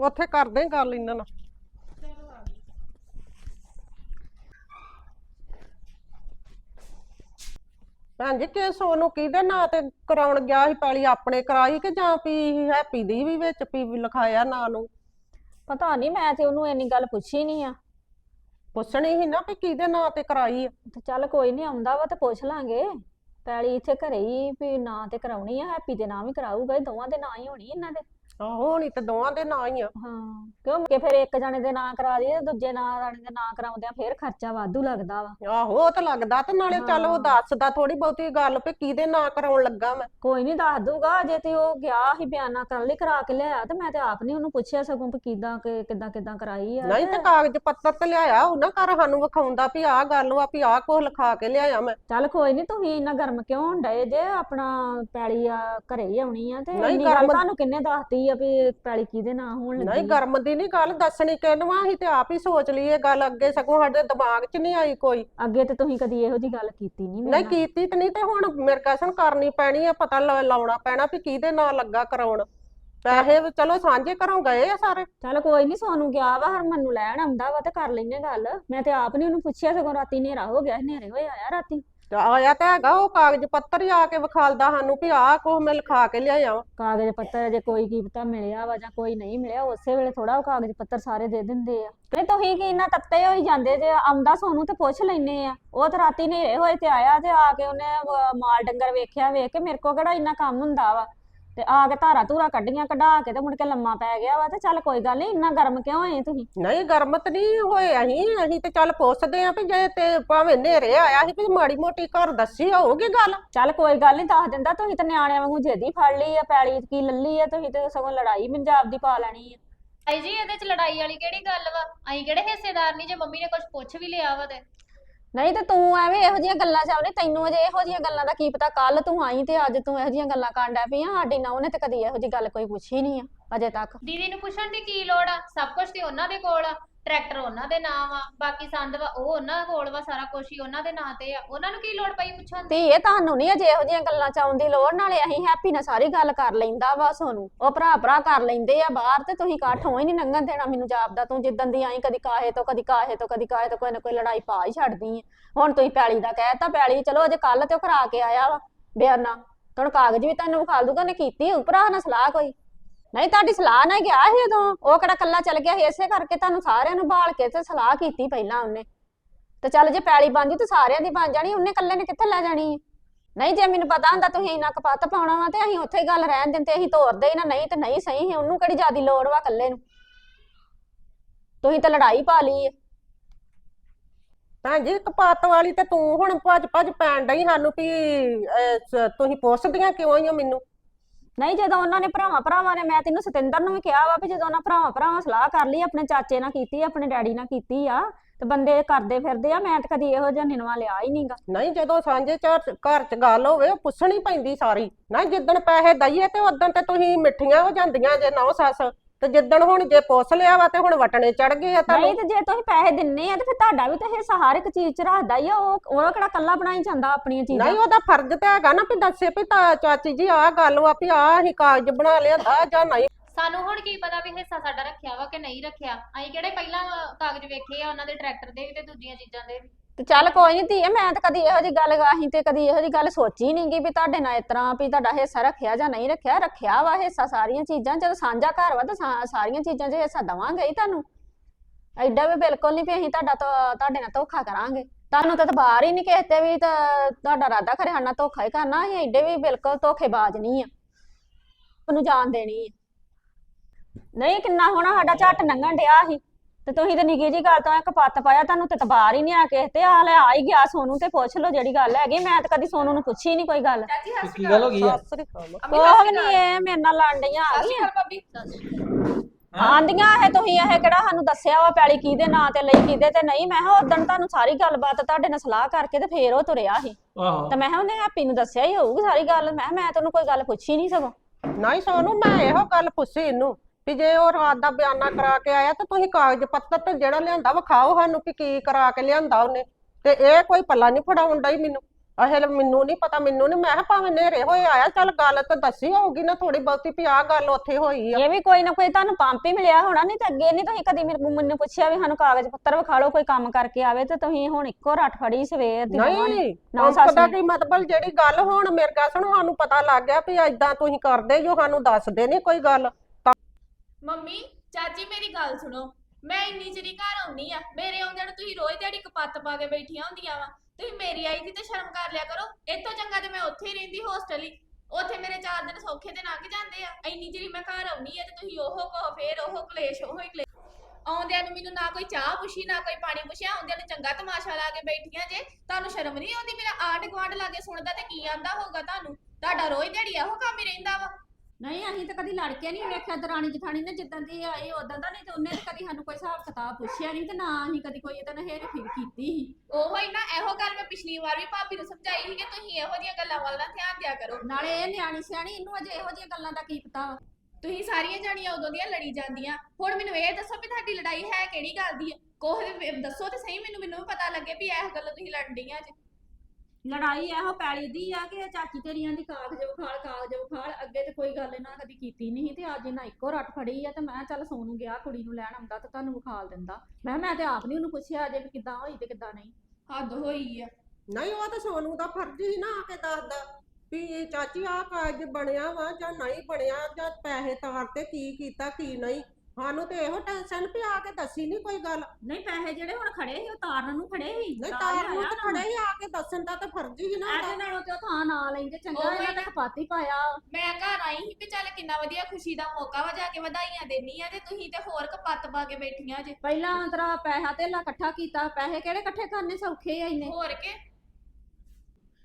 ਉੱਥੇ ਕਰਦੇ ਆ ਗੱਲ ਇਹਨਾਂ ਨਾਲ। ਭੈਣ ਜੀ ਕਿ ਸੋਨੂੰ ਕਿਹਦੇ ਨਾਂ ਤੇ ਕਰਾਉਣ ਗਿਆ ਸੀ ਪੈਲੀ ਆਪਣੇ ਕਰਾਈ ਕਿ ਜਾਂ ਵੀ ਹੈਪੀ ਦੀ ਵੀ ਵਿੱਚ ਵੀ ਲਿਖਾਇਆ ਨਾਂ ਨੂੰ? ਪਤਾ ਨਹੀਂ ਮੈਂ ਤੇ ਉਹਨੂੰ ਇੰਨੀ ਗੱਲ ਪੁੱਛੀ ਨਹੀਂ ਆ। ਪੁੱਛਣੀ ਸੀ ਨਾ ਵੀ ਕਿਹਦੇ ਨਾਂ ਤੇ ਕਰਾਈ ਆ। ਤੇ ਚੱਲ ਕੋਈ ਨਹੀਂ ਆਉਂਦਾ ਵਾ ਤੇ ਪੁੱਛ ਲਾਂਗੇ। ਪੈਲੀ ਇੱਥੇ ਘਰੇ ਹੀ ਵੀ ਨਾਂ ਤੇ ਕਰਾਉਣੀ ਆ, ਹੈਪੀ ਦੇ ਨਾਂ ਵੀ ਕਰਾਊਗਾ, ਇਹ ਦੋਵਾਂ ਦੇ ਨਾਂ ਹੀ ਹੋਣੀ ਇਹਨਾਂ ਦੇ। ਆਹੋ ਹੋਣੀ ਤੇ ਦੋਵਾਂ ਦੇ ਨਾਂ ਹੀ ਆ। ਹਾਂ ਕਿਉਂ ਕਿ ਫਿਰ ਇੱਕ ਜਣੇ ਦੇ ਨਾਂ ਕਰਾ ਦਈਏ ਤੇ ਦੂਜੇ ਨਾਂ ਵਾਲੇ ਦੇ ਨਾਂ ਕਰਾਉਂਦੇ ਆ ਫਿਰ ਖਰਚਾ ਵਾਧੂ ਲੱਗਦਾ ਵਾ। ਆਹੋ ਉਹ ਤਾਂ ਲੱਗਦਾ ਤੇ ਨਾਲੇ ਚੱਲ ਉਹ। ਦੱਸਦਾ ਥੋੜੀ ਬਹੁਤੀ ਗੱਲ ਵੀ ਕਿਹਦੇ ਨਾਂ ਕਰਾਉਣ ਲੱਗਾ ਮੈਂ। ਕੋਈ ਨਹੀਂ ਦੱਸ ਦੂਗਾ ਜੇ ਤੇ ਉਹ ਗਿਆ ਸੀ ਬਿਆਨਾ ਕਰਨ ਲਈ ਕਰਾ ਕੇ ਲਿਆਇਆ ਤੇ ਮੈਂ ਤੇ ਆਪ ਨਹੀਂ ਉਹਨੂੰ ਪੁੱਛਿਆ ਸਗੋਂ ਵੀ ਕਿਦਾਂ ਕਿਦਾਂ ਕਿਦਾਂ ਕਰਾਈ ਆ ਨਹੀਂ ਤੇ ਕਾਗਜ਼ ਪੱਤਰ ਤੇ ਲਿਆਇਆ ਉਹ ਨਾ ਕਰ ਸਾਨੂੰ ਵਿਖਾਉਂਦਾ ਵੀ ਆਹ ਗੱਲ ਵਾ ਵੀ ਆਹ ਕੁਛ ਲਿਖਾ ਕੇ ਲਿਆਇਆ ਮੈਂ। ਚੱਲ ਕੋਈ ਨਹੀਂ ਤੁਸੀਂ ਇੰਨਾ ਗਰਮ ਕਿਉਂ ਹੁੰਦੇ ਜੇ? ਆਪਣਾ ਪੈਲੀ ਆ ਘਰੇ ਹੀ ਆਉਣੀ ਆ ਤੇ ਨਹੀਂ, ਇੰਨੀ ਗੱਲ ਗਰਮ- ਤੁਹਾਨੂੰ ਕਿੰਨੇ ਦੱਸਤੀ ਆ? ਵੀ ਪੈਲੀ ਕਿਹਦੇ ਨਾਂ ਹੋਣ ਲੱਗੀ ਨਹੀਂ ਆ? ਗਰਮ ਦੀ ਨਹੀਂ ਗੱਲ ਦੱਸਣੀ ਕਿਹਨੂੰ ਆ ਅਸੀਂ ਤੇ ਆਪ ਹੀ ਸੋਚ ਲਈਏ ਗੱਲ ਅੱਗੇ ਸਗੋਂ ਸਾਡੇ ਦਿਮਾਗ 'ਚ ਨਹੀਂ ਆਈ ਕੋਈ। ਅੱਗੇ ਤੇ ਤੁਸੀਂ ਕਦੀ ਇਹੋ ਜੀ ਗੱਲ ਕੀਤੀ ਨਹੀਂ ਨਹੀਂ ਕੀਤੀ ਤੇ ਨਹੀਂ ਤੇ ਹੁਣ ਮੇਰੇ ਕਸਨ ਕਰਨੀ ਪੈਣੀ ਆ ਪਤਾ ਲਾ- ਲਾਉਣਾ ਪੈਣਾ ਵੀ ਕਿਹਦੇ ਨਾਂ ਲੱਗਾ ਕਰਾਉਣ। ਪੈਸੇ ਵੀ ਚਲੋ ਸਾਂਝੇ ਘਰੋਂ ਗਏ ਆ ਸਾਰੇ। ਚੱਲ ਕੋਈ ਨਹੀਂ ਸੋਨੂੰ ਗਿਆ ਵਾ ਹਰਮਨ ਨੂੰ ਲੈਣ ਆਉਂਦਾ ਵਾ ਤੇ ਕਰ ਲੈਨੇ ਗੱਲ। ਮੈਂ ਤੇ ਆਪ ਨਹੀਂ ਉਹਨੂੰ ਪੁੱਛਿਆ ਸਗੋਂ ਰਾਤੀ ਹਨੇਰਾ ਹੋ ਗਿਆ ਹਨੇਰੇ ਹੋਏ ਆਇਆ ਰਾਤੀ। ਤੇ ਆਇਆ ਤਾਂ ਹੈਗਾ ਉਹ ਕਾਗਜ਼ ਪੱਤਰ ਹੀ ਆ ਕੇ ਵਿਖਾਲਦਾ ਸਾਨੂੰ ਵੀ ਆਹ ਕੁਛ ਮੈਂ ਲਿਖਾ ਕੇ ਲਿਆਇਆ ਵਾਂ। ਕਾਗਜ਼ ਪੱਤਰ ਜੇ ਕੋਈ ਕੀ ਪਤਾ ਮਿਲਿਆ ਵਾ ਜਾਂ ਕੋਈ ਨਹੀਂ ਮਿਲਿਆ ਉਸੇ ਵੇਲੇ ਥੋੜਾ ਉਹ ਕਾਗਜ਼ ਪੱਤਰ ਸਾਰੇ ਦੇ ਦਿੰਦੇ ਆ। ਨਹੀਂ ਤੁਸੀਂ ਕੀ ਇੰਨਾ ਤੱਤੇ ਹੋਈ ਜਾਂਦੇ ਜੇ ਆਉਂਦਾ ਸੋਨੂੰ ਤੇ ਪੁੱਛ ਲੈਨੇ ਆ। ਉਹ ਤਾਂ ਰਾਤੀ ਹਨੇਰੇ ਹੋਏ ਤੇ ਆਇਆ ਤੇ ਆ ਕੇ ਉਹਨੇ ਅਹ, ਮਾਲ ਡੰਗਰ ਵੇਖਿਆ ਵੇਖ ਕੇ ਮੇਰੇ ਕੋ ਕਿਹੜਾ ਇੰਨਾ ਕੰਮ ਹੁੰਦਾ ਵਾ। ਤੇ ਆ ਕੇ ਧਾਰਾ ਧੂਰਾ ਕੱਢੀਆਂ ਕਢਾ ਕੇ ਤੇ ਮੁੜ ਕੇ ਲੰਮਾ ਪੈ ਗਿਆ ਵਾ ਤੇ ਚੱਲ ਕੋਈ ਗੱਲ ਨਹੀਂ ਇੰਨਾ ਗਰਮ ਕਿਉਂ ਹੋਏ ਤੁਸੀਂ? ਨਹੀਂ ਗਰਮਤ ਨਹੀਂ ਹੋਏ ਅਸੀਂ ਅਸੀਂ ਤੇ ਚੱਲ ਪੁੱਛਦੇ ਆਂ ਵੀ ਜੇ ਤੇ ਭਾਵੇਂ ਨੇਰੇ ਆਇਆ ਸੀ ਵੀ ਮਾੜੀ ਮੋਟੀ ਘਰ ਦੱਸੀ ਹੋਊਗੀ ਗੱਲ। ਚੱਲ ਕੋਈ ਗੱਲ ਨਹੀਂ ਦੱਸ ਦਿੰਦਾ ਤੁਸੀਂ ਤਾਂ ਨਿਆਣਿਆਂ ਵਾਂਗੂ ਜੇਦੀ ਫੜ ਲਈ ਆ ਪੈਲੀ ਕੀ ਲੱਲੀ ਆ ਤੁਸੀਂ ਤੇ ਸਗੋਂ ਲੜਾਈ ਪੰਜਾਬ ਦੀ ਪਾ ਲੈਣੀ ਆ। ਆਈ ਜੀ ਇਹਦੇ ਚ ਲੜਾਈ ਵਾਲੀ ਕਿਹੜੀ ਗੱਲ ਵਾ? ਅਸੀਂ ਕਿਹੜੇ ਹਿੱਸੇਦਾਰ ਨਹੀਂ ਜੇ ਮੰਮੀ ਨੇ ਕੁਝ ਪੁੱਛ ਵੀ ਲਿਆ ਵਾ ਤੇ। ਨਹੀਂ ਤੇ ਤੂੰ ਐਵੇਂ ਇਹੋ ਜਿਹੀਆਂ ਗੱਲਾਂ ਚਾਵਨੇ ਤੈਨੂੰ ਅਜੇ ਇਹੋ ਜਿਹੀਆਂ ਗੱਲਾਂ ਦਾ ਕੀ ਪਤਾ ਕੱਲ ਤੂੰ ਆਈ ਤੇ ਅੱਜ ਤੂੰ ਇਹੋ ਜਿਹੀਆਂ ਗੱਲਾਂ ਕਰਨ ਡੈ ਪਈ ਆ, ਸਾਡੀ ਨਾ ਉਹਨੇ ਤੇ ਕਦੀ ਇਹੋ ਜਿਹੀ ਗੱਲ ਕੋਈ ਪੁੱਛੀ ਨਹੀਂ ਆ, ਅਜੇ ਤੱਕ। ਦੀਦੀ ਨੂੰ ਪੁੱਛਣ ਦੀ ਕੀ ਲੋੜ ਆ? ਸਭ ਕੁਝ ਤੇ ਉਹਨਾਂ ਦੇ ਕੋਲ ਆ। ਟਰੈਕਟਰ ਉਹਨਾਂ ਦੇ ਨਾਮ ਆ ਬਾਕੀ ਸੰਦ ਵਾ, ਉਹ ਉਹਨਾਂ ਕੋਲ ਵਾ, ਸਾਰਾ ਕੁਝ ਹੀ ਉਹਨਾਂ ਦੇ ਨਾਂ ਤੇ ਆ। ਉਹਨਾਂ ਨੂੰ ਕੀ ਲੋੜ ਪਈ ਪੁੱਛਣ ਦੀ? ਤੇ ਤੁਹਾਨੂੰ ਨਹੀਂ ਅਜੇ ਇਹੋ ਜਿਹੀਆਂ ਗੱਲਾਂ ਚ ਆਉਣ ਦੀ ਲੋੜ, ਨਾਲੇ ਅਸੀਂ ਹੈਪੀ ਨਾਲ ਸਾਰੀ ਗੱਲ ਕਰ ਲੈਂਦਾ ਵਾ ਸੋਨੂੰ। ਉਹ ਭਰਾ ਭਰਾ ਕਰ ਲੈਂਦੇ ਆ ਬਾਹਰ ਤੇ ਤੁਸੀਂ ਇਕੱਠ ਹੋਈ ਨਹੀਂ ਲੰਘਣ ਦੇਣਾ ਮੈਨੂੰ ਜਾਪਦਾ। ਤੂੰ ਜਿੱਦਣ ਦੀ ਆਈ, ਕਦੀ ਕਾਹੇ ਤੋਂ, ਕਦੀ ਕਾਹੇ ਤੋਂ, ਕਦੀ ਕਾਹੇ ਤੋਂ ਕੋਈ ਨਾ ਕੋਈ ਲੜਾਈ ਪਾ ਹੀ ਛੱਡਦੀ ਆ। ਹੁਣ ਤੁਸੀਂ ਪੈਲੀ ਦਾ ਕਹਿਤਾ ਪੈਲੀ ਚਲੋ ਅਜੇ ਕੱਲ ਤੇ ਉਹ ਕਰਾ ਕੇ ਆਇਆ ਵਾ, ਬਿਆਨਾ। ਤੁਹਾਨੂੰ ਕਾਗਜ਼ ਵੀ ਤੁਹਾਨੂੰ ਵਿਖਾ ਦੂਗਾ ਨੇ ਕੀਤੀ ਹੋਊ, ਭਰਾ ਨਾਲ ਸਲਾਹ ਕੋਈ? ਨਹੀਂ ਤੁਹਾਡੀ ਸਲਾਹ ਨਾਲ ਗਿਆ ਸੀ ਉਦੋਂ। ਉਹ ਕਿਹੜਾ ਕੱਲਾ ਚੱਲ ਗਿਆ ਸੀ ਇਸੇ ਕਰਕੇ ਤੁਹਾਨੂੰ ਸਾਰਿਆਂ ਨੂੰ ਬਾਲ ਕੇ ਤੇ ਸਲਾਹ ਕੀਤੀ ਪਹਿਲਾਂ ਉਹਨੇ। ਤੇ ਚੱਲ ਜੇ ਪੈਲੀ ਬਣਦੀ ਤੇ ਸਾਰਿਆਂ ਦੀ ਬਣ ਜਾਣੀ ਉਹਨੇ ਇਕੱਲੇ ਨੇ ਕਿੱਥੇ ਲੈ ਜਾਣੀ? ਹੈ ਨਹੀਂ ਜੇ ਮੈਨੂੰ ਪਤਾ ਹੁੰਦਾ ਤੁਸੀਂ ਇੰਨਾ ਕਪੱਤ ਪਾਉਣਾ ਵਾ ਤੇ ਅਸੀਂ ਉੱਥੇ ਹੀ ਗੱਲ ਰਹਿਣ ਦਿੰਦੇ ਅਸੀਂ ਤੋਰਦੇ ਹੀ ਨਾ ਨਹੀਂ ਤੇ ਨਹੀਂ ਸਹੀ ਸੀ ਉਹਨੂੰ ਕਿਹੜੀ ਜ਼ਿਆਦੀ ਲੋੜ ਵਾ ਕੱਲੇ ਨੂੰ? ਤੁਸੀਂ ਤਾਂ ਲੜਾਈ ਪਾ ਲਈ ਹੈ ਭੈਣ ਜੀ ਕਪਾਤ ਵਾਲੀ ਤੇ ਤੂੰ ਹੁਣ ਭੱਜ ਭੱਜ ਪੈਣ ਡਈ ਸਾਨੂੰ ਵੀ ਅਹ, ਸ- ਤੁਸੀਂ ਪੁੱਛਦੀਆਂ ਕਿਉਂ ਹੀ ਹੋ ਮੈਨੂੰ? ਨਹੀਂ ਜਦੋਂ ਉਹਨਾਂ ਨੇ ਭਰਾਵਾਂ ਭਰਾਵਾਂ ਨੇ, ਮੈਂ ਤੈਨੂੰ ਸਤਿੰਦਰ ਨੂੰ ਵੀ ਕਿਹਾ ਵਾ ਵੀ ਜਦੋਂ ਉਹਨਾਂ ਭਰਾਵਾਂ ਭਰਾਵਾਂ ਸਲਾਹ ਕਰ ਲਈ, ਆਪਣੇ ਚਾਚੇ ਨਾਲ ਕੀਤੀ, ਆਪਣੇ ਡੈਡੀ ਨਾਲ ਕੀਤੀ ਆ, ਤੇ ਬੰਦੇ ਕਰਦੇ ਫਿਰਦੇ ਆ, ਮੈਂ ਤਾਂ ਕਦੀ ਇਹੋ ਜਿਹਾ ਨਿਨਵਾ ਲਿਆ ਹੀ ਨਹੀਂਗਾ ਨਹੀਂ, ਜਦੋਂ ਸਾਂਝੇ ਚਾਰ ਘਰ ਚ ਗੱਲ ਹੋਵੇ, ਉਹ ਪੁੱਛਣੀ ਪੈਂਦੀ ਸਾਰੀ। ਨਾ ਜਿੱਦਣ ਪੈਸੇ ਦਈਏ ਤੇ ਉਦੋਂ ਤੇ ਤੁਸੀਂ ਮਿੱਠੀਆਂ ਹੋ ਜਾਂਦੀਆਂ ਜੇ ਨੌ ਸੱਸ। ਤੇ ਜਿੱਦਣ ਹੁਣ ਜੇ ਪੁੱਛ ਲਿਆ ਵਾ ਤੇ ਹੁਣ ਵਟਣੇ ਚੜ ਗਏ ਆ ਤੁਹਾਨੂੰ। ਨਹੀਂ ਤੇ ਜੇ ਤੁਸੀਂ ਪੈਸੇ ਦਿੰਨੇ ਆ ਤੇ ਫਿਰ ਤੁਹਾਡਾ ਵੀ ਤਾਂ ਹਿੱਸਾ ਹਰ ਇੱਕ ਚੀਜ਼ 'ਚ ਰੱਖਦਾ ਹੀ ਆ ਉਹ ਉਹ ਕਿਹੜਾ ਕੱਲਾ ਬਣਾਈ ਜਾਂਦਾ ਆਪਣੀਆਂ ਚੀਜ਼ਾਂ। ਨਹੀਂ ਉਹਦਾ ਫਰਜ਼ ਤੇ ਹੈਗਾ ਨਾ ਵੀ ਦੱਸੇ ਵੀ ਤਾਂ ਚਾਚੀ ਜੀ ਆਹ ਗੱਲ ਵਾ ਵੀ ਆਹ ਅਸੀਂ ਕਾਗਜ਼ ਬਣਾ ਲਿਆਂਦਾ ਜਾਂ ਨਹੀਂ। ਸਾਨੂੰ ਹੁਣ ਕੀ ਪਤਾ ਵੀ ਹਿੱਸਾ ਸਾਡਾ ਰੱਖਿਆ ਵਾ ਕਿ ਨਹੀਂ ਰੱਖਿਆ। ਅਸੀਂ ਕਿਹੜੇ ਪਹਿਲਾਂ ਕਾਗਜ਼ ਵੇਖੇ ਆ ਉਹਨਾਂ ਦੇ ਟਰੈਕਟਰ ਦੇ ਵੀ ਤੇ ਦੂਜੀਆਂ ਚੀਜ਼ਾਂ ਦੇ ਵੀ। ਤੇ ਚੱਲ ਕੋਈ ਨਹੀਂ ਧੀਏ, ਮੈਂ ਤਾਂ ਕਦੀ ਇਹੋ ਜਿਹੀ ਗੱਲ ਅਸੀਂ ਤੇ ਕਦੀ ਇਹੋ ਜਿਹੀ ਗੱਲ ਸੋਚੀ ਨਹੀਂਗੀ ਵੀ ਤੁਹਾਡੇ ਨਾਲ ਇਸ ਤਰ੍ਹਾਂ ਵੀ ਤੁਹਾਡਾ ਹਿੱਸਾ ਰੱਖਿਆ ਜਾਂ ਨਹੀਂ ਰੱਖਿਆ ਰੱਖਿਆ ਵਾ ਹਿੱਸਾ ਸਾਰੀਆਂ ਚੀਜ਼ਾਂ, ਜਦੋਂ ਸਾਂਝਾ ਘਰ ਵਾ ਤਾਂ ਸਾ- ਸਾਰੀਆਂ ਚੀਜ਼ਾਂ 'ਚ ਹਿੱਸਾ ਦਵਾਂਗੇ ਹੀ ਤੁਹਾਨੂੰ। ਐਡਾ ਵੀ ਬਿਲਕੁਲ ਨਹੀਂ ਵੀ ਅਸੀਂ ਤੁਹਾਡਾ ਤੋਂ ਤੁਹਾਡੇ ਨਾਲ ਧੋਖਾ ਕਰਾਂਗੇ। ਤੁਹਾਨੂੰ ਤਾਂ ਬਾਹਰ ਹੀ ਨਹੀਂ ਕਿਸੇ ਤੇ ਵੀ ਤਾਂ ਤੁਹਾਡਾ ਰਾਦਾ ਖਰੇ ਸਾਡੇ ਨਾਲ ਧੋਖਾ ਹੀ ਕਰਨਾ, ਅਸੀਂ ਐਡੇ ਵੀ ਬਿਲਕੁਲ ਧੋਖੇਬਾਜ਼ ਨਹੀਂ ਆ। ਉਹਨੂੰ ਜਾਣ ਦੇਣੀ ਆ। ਨਹੀਂ ਕਿੰਨਾ ਹੋਣਾ ਸਾਡਾ ਝੱਟ ਲੰਘਣ ਡਿਆ ਸੀ। ਤੇ ਤੁਸੀਂ ਤੇ ਨਿੱਕੀ ਜੀ ਗੱਲ ਤੋਂ ਇੱਕ ਪੱਤ ਪਾਇਆ ਤੁਹਾਨੂੰ ਤੇ ਤਬਾਰ ਹੀ ਨਹੀਂ ਆ ਕਿਸੇ ਤੇ ਆ ਲੈ ਆ ਹੀ ਗਿਆ ਸੋਨੂੰ ਤੇ ਪੁੱਛ ਲਓ ਜਿਹੜੀ ਗੱਲ ਹੈਗੀ ਮੈਂ ਤਾਂ ਕਦੀ ਸੋਨੂੰ ਨੂੰ ਪੁੱਛੀ ਨਹੀਂ ਕੋਈ ਗੱਲ। ਚਾਚੀ ਕੀ ਗੱਲ ਹੋ ਗਈ ਆ ਸਤਿ ਸ੍ਰੀ ਅਕਾਲ ਕੋਹ ਨਹੀਂ ਇਹ ਮੇਰੇ ਨਾਲ ਲੜ ਡਈਆਂ ਆ ਗਈਆਂ। ਭਾਬੀ। ਆਂਦੀਆਂ ਇਹ ਤੁਸੀਂ ਇਹ ਕਿਹੜਾ ਸਾਨੂੰ ਦੱਸਿਆ ਵਾ ਪੈਲੀ ਕਿਹਦੇ ਨਾਂ ਤੇ ਲਈ ਕਿਹਦੇ ਤੇ ਨਹੀਂ? ਮੈਂ ਕਿਹਾ ਉਦੋਂ ਤੁਹਾਨੂੰ ਸਾਰੀ ਗੱਲਬਾਤ ਤੁਹਾਡੇ ਨਾਲ ਸਲਾਹ ਕਰਕੇ ਤੇ ਫੇਰ ਉਹ ਤੁਰਿਆ ਸੀ। ਆਹੋ। ਤੇ ਮੈਂ ਕਿਹਾ ਉਹਨੇ ਹੈਪੀ ਨੂੰ ਦੱਸਿਆ ਹੀ ਹੋਊਗੀ ਸਾਰੀ ਗੱਲ। ਮੈਂ ਕਿਹਾ ਮੈਂ ਤੈਨੂੰ ਕੋਈ ਗੱਲ ਪੁੱਛੀ ਨਹੀਂ ਸਗੋਂ। ਨਹੀਂ ਸੋਨੂੰ ਮੈਂ ਇਹੋ ਗੱਲ ਪੁੱਛੀ ਇਹਨੂੰ। ਵੀ ਜੇ ਉਹ ਰਾਤ ਦਾ ਬਿਆਨਾ ਕਰਾ ਕੇ ਆਇਆ ਤਾਂ ਤੁਸੀਂ ਕਾਗਜ਼ ਪੱਤਰ ਤੇ ਜਿਹੜਾ ਲਿਆਂਦਾ ਵਿਖਾਓ ਸਾਨੂੰ ਵੀ ਕੀ ਕਰਾ ਕੇ ਲਿਆਂਦਾ ਉਹਨੇ ਤੇ ਇਹ ਕੋਈ ਪੱਲਾ ਨਹੀਂ ਫੜਾਉਣ ਡਈ ਮੈਨੂੰ ਅਹਲ ਮੈਨੂੰ ਨਹੀਂ ਪਤਾ ਮੈਨੂੰ ਨਹੀਂ ਮੈਂ ਕਿਹਾ ਭਾਵੇਂ ਨੇਰੇ ਹੋਏ ਆਇਆ ਚੱਲ ਗੱਲ ਤਾਂ ਦੱਸੀ ਹੋਊਗੀ ਨਾ ਥੋੜੀ ਬਹੁਤੀ ਵੀ ਆਹ ਗੱਲ ਉੱਥੇ ਹੋਈ ਆ ਇਹ ਵੀ ਕੋਈ ਨਾ ਕੋਈ ਤੁਹਾਨੂੰ ਪੰਪ ਹੀ ਮਿਲਿਆ ਹੋਣਾ ਨਹੀਂ ਤੇ ਅੱਗੇ ਨਹੀਂ ਤੁਸੀਂ ਕਦੀ ਮੇਰੇ ਮੈਨੂੰ ਪੁੱਛਿਆ ਵੀ ਸਾਨੂੰ ਕਾਗਜ਼ ਪੱਤਰ ਵਿਖਾ ਲਓ ਕੋਈ ਕੰਮ ਕਰਕੇ ਆਵੇ ਤੇ ਤੁਸੀਂ ਹੁਣ ਇੱਕੋ ਰੱਟ ਫੜੀ ਸਵੇਰ ਦੀ। ਨਹੀਂ ਨੌ ਨੇ। ਕੀ ਮਤਲਬ ਜਿਹੜੀ ਗੱਲ ਹੁਣ ਮੇਰੇ ਕਾ ਸੁਣ ਸਾਨੂੰ ਪਤਾ ਲੱਗ ਗਿਆ ਵੀ ਏਦਾਂ ਤੁਸੀਂ ਕਰਦੇ ਜੋ ਸਾਨੂੰ ਦੱਸਦੇ ਨਹੀਂ ਕੋਈ ਗੱਲ ਮੰਮੀ, ਚਾਚੀ ਮੇਰੀ ਗੱਲ ਸੁਣੋ। ਮੈਂ ਇੰਨੀ ਜਿਹੜੀ ਘਰ ਆਉਣੀ ਆ, ਮੇਰੇ ਆਉਂਦਿਆਂ ਨੂੰ ਤੁਸੀਂ ਰੋਜ਼ ਦਿਹਾੜੀ ਕਪੱਤ ਪਾ ਕੇ ਬੈਠੀਆਂ ਹੁੰਦੀਆਂ ਵਾ। ਤੁਸੀਂ ਮੇਰੀ ਆਈ ਦੀ ਤੇ ਸ਼ਰਮ ਕਰ ਲਿਆ ਕਰੋ। ਇਤੋਂ ਚੰਗਾ ਤੇ ਮੈਂ ਉੱਥੇ ਹੀ ਰਹਿੰਦੀ ਹੋਸਟਲ ਹੀ। ਉੱਥੇ ਮੇਰੇ ਚਾਰ ਦਿਨ ਸੌਖੇ ਤੇ ਲੰਘ ਜਾਂਦੇ ਆ। ਇੰਨੀ ਜਿਹੜੀ ਮੈਂ ਘਰ ਆਉਣੀ ਆ ਤੇ ਤੁਸੀਂ ਉਹ ਕਹੋ, ਫੇਰ ਉਹ ਕਲੇਸ਼, ਉਹ ਹੀ ਕਲੇਸ਼। ਆਉਂਦਿਆਂ ਨੂੰ ਮੈਨੂੰ ਨਾ ਕੋਈ ਚਾਹ ਪੁੱਛੀ, ਨਾ ਕੋਈ ਪਾਣੀ ਪੁੱਛਿਆ। ਆਉਂਦਿਆਂ ਨੂੰ ਚੰਗਾ ਤਮਾਸ਼ਾ ਲਾ ਕੇ ਬੈਠੀਆਂ ਜੇ। ਤੁਹਾਨੂੰ ਸ਼ਰਮ ਨਹੀਂ ਆਉਂਦੀ ਮੇਰਾ ਆਂਢ ਗੁਆਂਢ ਲਾ ਕੇ ਸੁਣਦਾ ਤੇ ਕੀ ਆਂਦਾ ਹੋਊਗਾ ਤੁਹਾਨੂੰ? ਤੁਹਾਡਾ ਰੋਜ਼ ਦਿਹਾੜੀ ਇਹੋ ਕੰਮ ਹੀ ਰਹਿੰਦਾ ਵਾ। ਨਹੀਂ ਅਸੀਂ ਤਾਂ ਕਦੀ ਲੜ ਕੇ ਨਹੀਂ ਵੇਖਿਆ ਦਰਾਣੀ ਜਠਾਣੀ ਨੇ ਜਿੱਦਾਂ ਦੀ ਆਈ ਉਦਾਂ ਦਾ ਨਹੀਂ ਤੇ ਉਹਨੇ ਤਾਂ ਕਦੀ ਸਾਨੂੰ ਕੋਈ ਹਿਸਾਬ ਕਿਤਾਬ ਪੁੱਛਿਆ ਨਹੀਂ ਤੇ ਨਾ ਅਸੀਂ ਕਦੀ ਕੋਈ ਇਹਦਾ ਨਾ ਹੇਰ ਫੇਰ ਕੀਤੀ ਸੀ। ਉਹੋ ਹੀ ਨਾ ਇਹੋ ਗੱਲ ਮੈਂ ਪਿਛਲੀ ਵਾਰ ਵੀ ਭਾਬੀ ਨੂੰ ਸਮਝਾਈ ਸੀ ਕਿ ਤੁਸੀਂ ਇਹੋ ਜਿਹੀਆਂ ਗੱਲਾਂ ਵੱਲ ਨਾ ਧਿਆਨ ਦਿਆ ਕਰੋ। ਨਾਲੇ ਇਹ ਨਿਆਣੀ ਸਿਆਣੀ ਇਹਨੂੰ ਅਜੇ ਇਹੋ ਜਿਹੀਆਂ ਗੱਲਾਂ ਦਾ ਕੀ ਪਤਾ? ਵਾ ਤੁਸੀਂ ਸਾਰੀਆਂ ਜਾਣੀਆਂ ਉਦੋਂ ਦੀਆਂ ਲੜੀ ਜਾਂਦੀਆਂ। ਹੁਣ ਮੈਨੂੰ ਇਹ ਦੱਸੋ ਵੀ ਤੁਹਾਡੀ ਲੜਾਈ ਹੈ ਕਿਹੜੀ ਗੱਲ ਦੀ ਹੈ? ਕੋਹ ਦੱਸੋ ਤੇ ਸਹੀ ਮੈਨੂੰ ਮੈਨੂੰ ਵੀ ਪਤਾ ਲੱਗੇ ਵੀ ਇਹ ਗੱਲ ਤੁਸੀਂ ਲੜਨ ਡੀਆਂ ਜੇ। ਲੜਾਈ ਇਹੋ ਪੈਲੀ ਦੀ ਆ ਕਿ ਚਾਚੀ ਤੇਰੀਆਂ ਦੀ ਕਾਗਜ਼ ਵਿਖਾਲ ਕਾਗਜ਼ ਵਿਖਾਲ। ਅੱਗੇ ਤੇ ਕੋਈ ਗੱਲ ਇਹਨਾਂ ਕਦੀ ਕੀਤੀ ਨਹੀਂ ਸੀ ਤੇ ਅੱਜ ਇਹਨਾਂ ਇੱਕੋ ਰੱਟ ਫੜੀ ਆ ਤੇ ਮੈਂ ਚੱਲ ਸੋਨੂੰ ਗਿਆ ਕੁੜੀ ਨੂੰ ਲੈਣ ਆਉਂਦਾ ਤੇ ਤੁਹਾਨੂੰ ਵਿਖਾਲ ਦਿੰਦਾ। ਮੈਂ ਕਿਹਾ ਮੈਂ ਤੇ ਆਪ ਨਹੀਂ ਉਹਨੂੰ ਪੁੱਛਿਆ ਅਜੇ ਵੀ ਕਿੱਦਾਂ ਹੋਈ ਤੇ ਕਿੱਦਾਂ ਨਹੀਂ। ਹੱਦ ਹੋਈ ਆ। ਨਹੀਂ ਉਹ ਤਾਂ ਸੋਨੂ ਦਾ ਫਰਜ਼ ਹੀ ਨਾ ਆ ਕੇ ਦੱਸਦਾ ਵੀ ਇਹ ਚਾਚੀ ਆਹ ਕਾਜ ਬਣਿਆ ਵਾ ਜਾਂ ਨਹੀਂ ਬਣਿਆ ਜਾਂ ਪੈਸੇ ਤਾਰ ਤੇ ਕੀ ਕੀਤਾ ਕੀ ਨਹੀਂ। ਸਾਨੂੰ ਤੇ ਇਹੋ ਟੈਨਸ਼ਨ ਵੀ ਆ ਕੇ ਦੱਸੀ ਨਹੀਂ ਕੋਈ ਗੱਲ। ਨਹੀਂ ਪੈਸੇ ਜਿਹੜੇ ਹੁਣ ਖੜੇ ਸੀ ਉਹ ਤਾਰਨ ਨੂੰ ਖੜੇ ਸੀ। ਨਹੀਂ ਤਾਰ ਨੂੰ ਤਾਂ। ਖੜੇ ਹੀ ਆ ਕੇ ਦੱਸਣ ਦਾ ਤਾਂ ਫਰਜ਼ ਹੀ ਨਾ ਇਹਦੇ। ਨਾਲੋਂ ਤੇ ਉਹ ਥਾਂ ਨਾ ਲੈਂਦੇ ਚੰਗਾ ਇਹਨਾਂ ਨੇ ਕਪਾਤੀ ਪਾਇਆ। ਮੈਂ ਘਰ ਆਈ ਸੀ ਵੀ ਚੱਲ ਕਿੰਨਾ ਵਧੀਆ ਖੁਸ਼ੀ ਦਾ ਮੌਕਾ ਵਾ ਜਾ ਕੇ ਵਧਾਈਆਂ ਦੇਣੀ ਆ ਤੇ ਤੁਸੀਂ ਤੇ ਹੋਰ ਕਪੱਤ ਪਾ ਕੇ ਬੈਠੀਆਂ ਜੇ। ਪਹਿਲਾਂ ਤੇਰਾ ਪੈਸਾ ਧੇਲਾ ਇਕੱਠਾ ਕੀਤਾ ਪੈਸੇ ਕਿਹੜੇ ਇਕੱਠੇ ਕਰਨੇ ਸੌਖੇ ਆ ਇੰਨੇ? ਹੋਰ ਕੇ?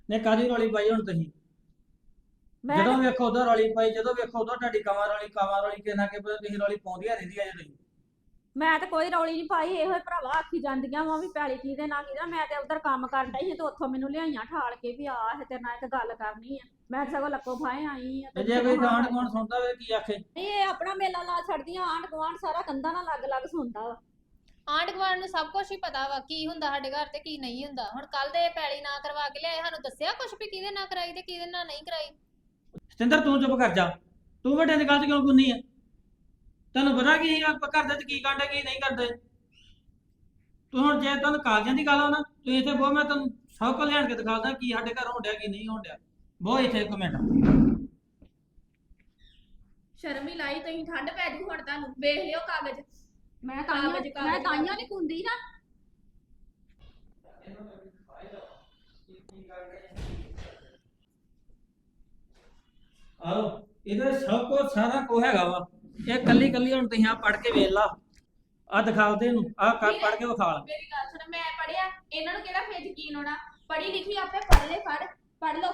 ਨੇ ਕਾਦੀ ਰੌਲੀ ਪਾਈ ਹੁਣ ਤੁਸੀਂ? ਮੈਂ ਜਦੋਂ ਵੇਖੋ ਉਦੋਂ ਰੌਲੀ ਪਾਈ ਜਦੋਂ ਵੇਖੋ ਉਦੋਂ ਤੁਹਾਡੀ ਕਮਰ ਰੌਲੀ ਕਮਰ ਰੌਲੀ ਕਿ ਨਾ ਕਿ ਪਤਾ ਤੁਸੀਂ ਰੌਲੀ ਪਾਉਂਦੀਆਂ ਰਹਿੰਦੀਆਂ ਜੇ ਤੁਸੀਂ। ਮੈਂ ਤਾਂ ਕੋਈ ਰੌਲੀ ਨਹੀਂ ਪਾਈ ਇਹੋ ਹੀ ਭਰਾਵਾ ਆਖੀ ਜਾਂਦੀਆਂ ਵਾਂ ਵੀ ਪੈਲੀ ਕੀ ਦੇ ਨਾ ਕੀ ਦਾ ਮੈਂ ਤੇ ਉਧਰ ਕੰਮ ਕਰਨ ਡਈ ਸੀ ਤੇ ਉੱਥੋਂ ਮੈਨੂੰ ਲਿਆਈਆਂ ਠਾਲ ਕੇ ਵੀ ਆ ਇਹ ਤੇਰੇ ਨਾਲ ਇੱਕ ਗੱਲ ਕਰਨੀ ਆ। ਮੈਂ ਤਾਂ ਸਗੋਂ ਲੱਕੋ ਫਾਏ ਆਈ ਆ ਤੇ ਜੇ ਕੋਈ ਗਾਂਢ ਕੋਣ ਸੁਣਦਾ ਵੇ ਕੀ ਆਖੇ? ਨਹੀਂ ਇਹ ਆਪਣਾ ਮੇਲਾ ਲਾ ਛੱਡਦੀਆਂ ਆਂਢ ਗੁਆਂਢ ਸਾਰਾ ਕੰਧਾਂ ਨਾਲ ਲੱਗ ਲੱਗ ਸੁਣਦਾ ਵਾ। ਆਂਢ ਗੁਆਂਢ ਨੂੰ ਸਭ ਕੁਝ ਹੀ ਪਤਾ ਵਾ ਕੀ ਹੁੰਦਾ ਸਾਡੇ ਘਰ ਤੇ ਕੀ ਨਹੀਂ ਹੁੰਦਾ। ਹੁਣ ਕੱਲ ਦੇ ਪੈਲੀ ਨਾ ਕਰਵਾ ਕੇ ਲਿਆਏ ਸਾਨੂੰ ਦੱਸਿਆ ਕੁਝ ਵੀ ਕਿਹਦੇ ਨਾਲ ਕਰਾਈ ਤੇ ਕਿਹਦੇ ਨਾਲ ਨਹੀਂ ਕਰਾਈ? ਸਤਿੰਦਰ ਤੂੰ ਚੁੱਪ ਕਰ ਜਾ। ਤੂੰ ਵੱਡੇ ਦੀ ਗੱਲ 'ਚ ਕਿਉਂ ਗੁੰਨੀ ਆ? ਤੈਨੂੰ ਪਤਾ ਕੀ ਆਪਾਂ ਕਰਦੇ ਤੇ ਕੀ ਕਾਂਡੇ ਕੀ ਨਹੀਂ ਕਰਦੇ? ਤੂੰ ਹੁਣ ਜੇ ਤੈਨੂੰ ਕਾਗਜ਼ਾਂ ਦੀ ਗੱਲ ਆ ਨਾ ਤੂੰ ਇੱਥੇ ਬਹੁ ਮੈਂ ਤੈਨੂੰ ਸਭ ਕੁਝ ਲਿਆਣ ਕੇ ਦਿਖਾਦਾ ਕੀ ਸਾਡੇ ਘਰ ਹੋਣ ਡਿਆ ਕੀ ਨਹੀਂ ਹੋਣ ਡਿਆ। ਬਹੁ ਇੱਥੇ ਇੱਕ ਮਿੰਟ। ਸ਼ਰਮ ਹੀ ਲਾਈ ਤੁਸੀਂ ਠੰਡ ਪੈ ਜੂ ਹੁਣ ਤੁਹਾਨੂੰ। ਵੇਖ ਲਿਓ ਕਾਗਜ਼। ਮੈਂ ਕਾਗਜ਼, ਤਾਈਆਂ ਕਾਗਜ਼, ਮੈਂ ਤਾਈਆਂ ਕਾਗਜ਼। ਨਹੀਂ ਕੁੰਦੀ ਨਾ। ਆਓ ਇਹਦੇ ਸਭ ਕੁਝ ਸਾਰਾ ਕੁਝ ਹੈਗਾ ਵਾ। ਇਹ ਕੱਲੀ ਕੱਲੀ ਹੁਣ ਤੁਸੀਂ ਆ ਪੜ ਕੇ ਵੇਖ ਲਾ। ਆ ਦਿਖਾਲਦੇ ਨੂੰ ਆ ਕਰ ਪੜ ਕੇ ਵਿਖਾ ਲਾ। ਮੇਰੀ ਗੱਲ ਸੁਣ ਮੈਂ ਪੜਿਆ ਇਹਨਾਂ ਨੂੰ ਕਿਹੜਾ ਫੇਰ ਯਕੀਨ ਹੋਣਾ? ਪੜੀ ਲਿਖੀ ਆਪੇ ਪੜ ਲੈ ਪੜ ਪੜ ਲਓ।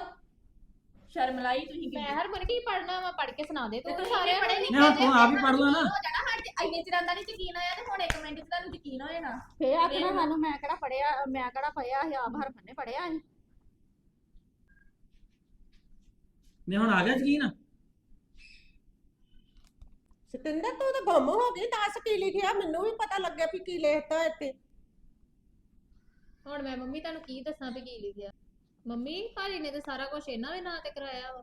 ਸ਼ਰਮ ਲਾਈ ਤੁਸੀਂ ਮੈਂ ਕਿੰਨੀ ਹਰ ਕੀ ਪੜਨਾ ਵਾ ਪੜ ਕੇ ਸੁਣਾ ਦੇ ਤੇ। ਤੂੰ ਸਾਰਿਆਂ ਪੜੇ ਲਿਖੇ ਨਹੀਂ, ਤੂੰ ਆਪ ਹੀ ਪੜ੍ਹ ਲਾ ਨਾ। ਹੋ ਜਾਣਾ ਸਾਡੇ ਇੰਨੇ ਚਿਰਾਂ ਦਾ ਨਹੀਂ ਯਕੀਨ ਆਇਆ ਤੇ ਹੁਣ ਇੱਕ ਮਿੰਟ 'ਚ ਤੁਹਾਨੂੰ ਯਕੀਨ ਹੋ ਜਾਣਾ ਫੇਰ ਆਖਣਾ ਸਾਨੂੰ ਮੈਂ ਕਿਹੜਾ ਪੜਿਆ ਮੈਂ ਕਿਹੜਾ ਪੜਿਆ ਸੀ ਆਪ ਹਰਮਨ ਨੇ ਪੜਿਆ ਸੀ। ਮੈਂ ਹੁਣ ਆ ਗਿਆ ਯਕੀਨ? ਸਤਿੰਦਰ ਤੂੰ ਤਾਂ ਗੁੰਮ ਹੋ ਗਈ ਦੱਸ ਕੀ ਲਿਖਿਆ? ਮੈਨੂੰ ਵੀ ਪਤਾ ਲੱਗਿਆ ਵੀ ਕੀ ਲਿਖਤਾ ਇੱਥੇ। ਹੁਣ ਮੈਂ ਮੰਮੀ ਤੁਹਾਨੂੰ ਕੀ ਦੱਸਾਂ ਵੀ ਕੀ ਲਿਖਿਆ? ਮੰਮੀ ਭਾਜੀ ਨੇ ਤੇ ਸਾਰਾ ਕੁਝ ਇਹਨਾਂ ਦੇ ਨਾਂ ਤੇ ਕਰਾਇਆ ਵਾ।